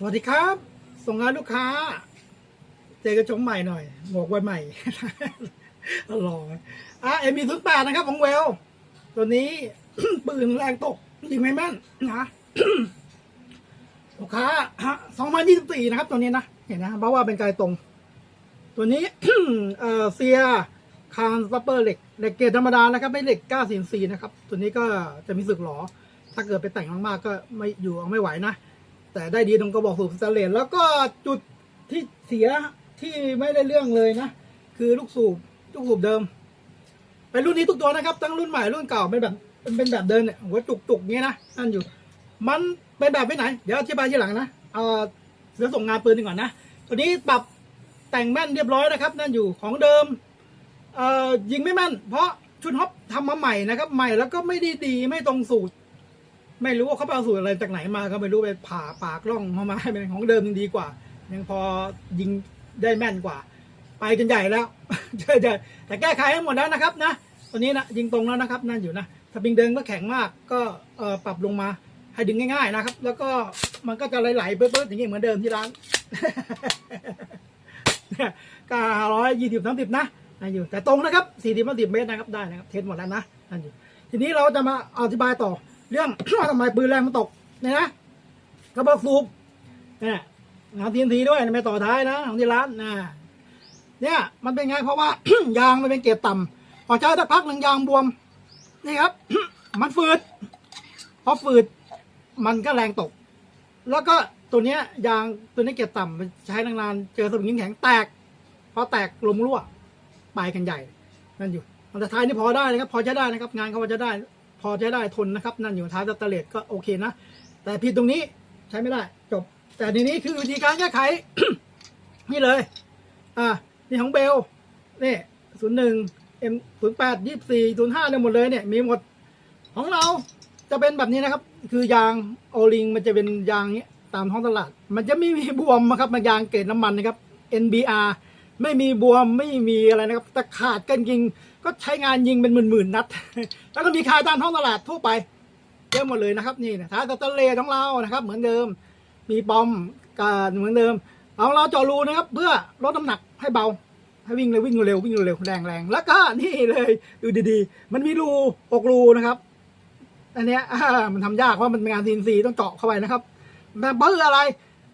สวัสดีครับ ส่งงานลูกค้า เจอกระจงใหม่หน่อยหมวกวันใหม่รออะเอ็มีศูนย์แปดนะครับของเวล ตัวนี้ปืนแรงตกยิงไม่แม่นนะลูกค้าสองพันยี่สิบสี่นะครับ ตัวนี้นะ เห็นนะเพราะว่าเป็นไกลตรง ตัวนี้เอ่อเซียคานสเปอร์เหล็กเหล็กเกรดธรรมดานะครับ ไม่เหล็กก้าสินซีนะครับ ตัวนี้ก็จะมีสึกหรอถ้าเกิดไปแต่งมากๆก็ไม่อยู่เอาไม่ไหวนะ แต่ได้ดีตรงกระบอกสูบสแตนเลสแล้วก็จุดที่เสียที่ไม่ได้เรื่องเลยนะ คือลูกสูบลูกสูบเดิม เป็นรุ่นนี้ทุกตัวนะครับ ทั้งรุ่นใหม่รุ่นเก่าเป็นแบบเป็นแบบเดิมเนี่ยหัวจุกจุกๆนี้นะนั่นอยู่ มันเป็นแบบไปไหน เดี๋ยวอธิบายทีหลังนะเอาเดี๋ยวส่งงานปืนดีก่อนนะตัวนี้ปรับแต่งแม่นเรียบร้อยนะครับ นั่นอยู่ของเดิมเอ่อยิงไม่แม่น เพราะชุดฮอปทำมาใหม่นะครับ ใหม่แล้วก็ไม่ได้ดีไม่ตรงสูตร ไม่รู้ว่าเขาไปเอาสูตรอะไรจากไหนมาก็ไม่รู้ไปผ่าปากร่องมามาให้เป็นของเดิมยังดีกว่า ยังพอยิงได้แม่นกว่า ไปกันใหญ่แล้วใช่แต่แก้ไขให้หมดแล้วนะครับนะตัวนี้นะยิงตรงแล้วนะครับนั่นอยู่นะถ้าบิงเดินก็แข็งมากก็เอ่อปรับลงมาให้ดึงง่าย ๆนะครับ แล้วก็มันก็จะไหลๆเปื้อๆอย่างนี้เหมือนเดิมที่ร้านก็ร้อยยี่สิบสามสิบนะนั่นอยู่แต่ตรงนะครับสี่สิบสามสิบเมตรนะครับได้นะครับเทสหมดแล้วนะนั่นอยู่ทีนี้เราจะมาอธิบายต่อ เรื่อง ว่าทำไมปืนแรงมันตกเนี่ยนะกระบอกสูบเนี่ยงานทีนทีด้วยไม่ต่อท้ายนะของที่ร้านนะเนี่ยมันเป็นไงเพราะว่า ยางมันเป็นเกรดต่ำพอใช้สักพักหนึ่งยางบวม นี่ครับ มันฝืดพอฝืดมันก็แรงตก แล้วก็ตัวเนี้ยยางตัวนี้เกรดต่ำมันใช้นานๆเจอสวิงแข็งแตก พอแตกลมรั่วไปกันใหญ่ นั่นอยู่แต่ท้ายนี่พอได้นะครับ พอใช้ได้นะครับ งานเขาพอจะได้ พอใช้ได้ทนนะครับ นั่นอยู่ท้ายสแตเลสก็โอเคนะ แต่ผิดตรงนี้ใช้ไม่ได้จบ แต่ทีนี้คือวิธีการแก้ไข นี่เลย อ่านี่ของเบลนี่ศูนย์หนึ่งเอ็มศูนย์แปดยี่สี่ศูนย์ห้าเนี่ยหมดเลยเนี่ยมีหมดของเราจะเป็นแบบนี้นะครับ คือยางโอลิงมันจะเป็นยางเนี้ยตามท้องตลาด มันจะไม่มีบวมนะครับมันยางเกรดน้ำมันนะครับ NBR ไม่มีบวมไม่มีอะไรนะครับแต่ขาดกันยิง ก็ใช้งานยิงเป็นหมื่นๆนัด แล้วก็มีขายตามท้องตลาดทั่วไปเยอะหมดเลยนะครับนี่นะท้ายสแตนเลของเรานะครับ เหมือนเดิม มีปอมการเหมือนเดิมเอาเราเจาะรูนะครับ เพื่อลดน้ำหนักให้เบาให้วิ่งเร็ววิ่งเร็ววิ่งเร็วแรงแรงแล้วก็นี่เลยดูดีๆ มันมีรูหกรูนะครับ อันเนี้ยมันทำยากเพราะมันเป็นงานซีนซีต้องเจาะเข้าไปนะครับแต่เพื่ออะไร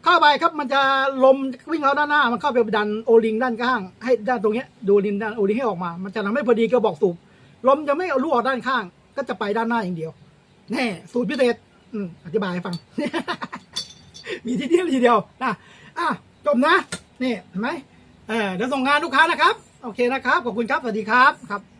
เข้าไปครับมันจะลมวิ่งเข้าด้านหน้า มันเข้าไปดันโอลิงด้านข้าง ให้ด้านตรงเนี้ยดูลินด้านโอลิงให้ออกมา มันจะทำให้พอดีกระบอกสูบลมจะไม่เอารั่วออกด้านข้าง ก็จะไปด้านหน้าอย่างเดียวแน่สูตรพิเศษอืมอธิบายให้ฟัง มีทีเดียวทีเดียวนะอะจบนะนี่เห็นไหมเออเดี๋ยวส่งงานลูกค้านะครับ โอเคนะครับ ขอบคุณครับ สวัสดีครับครับ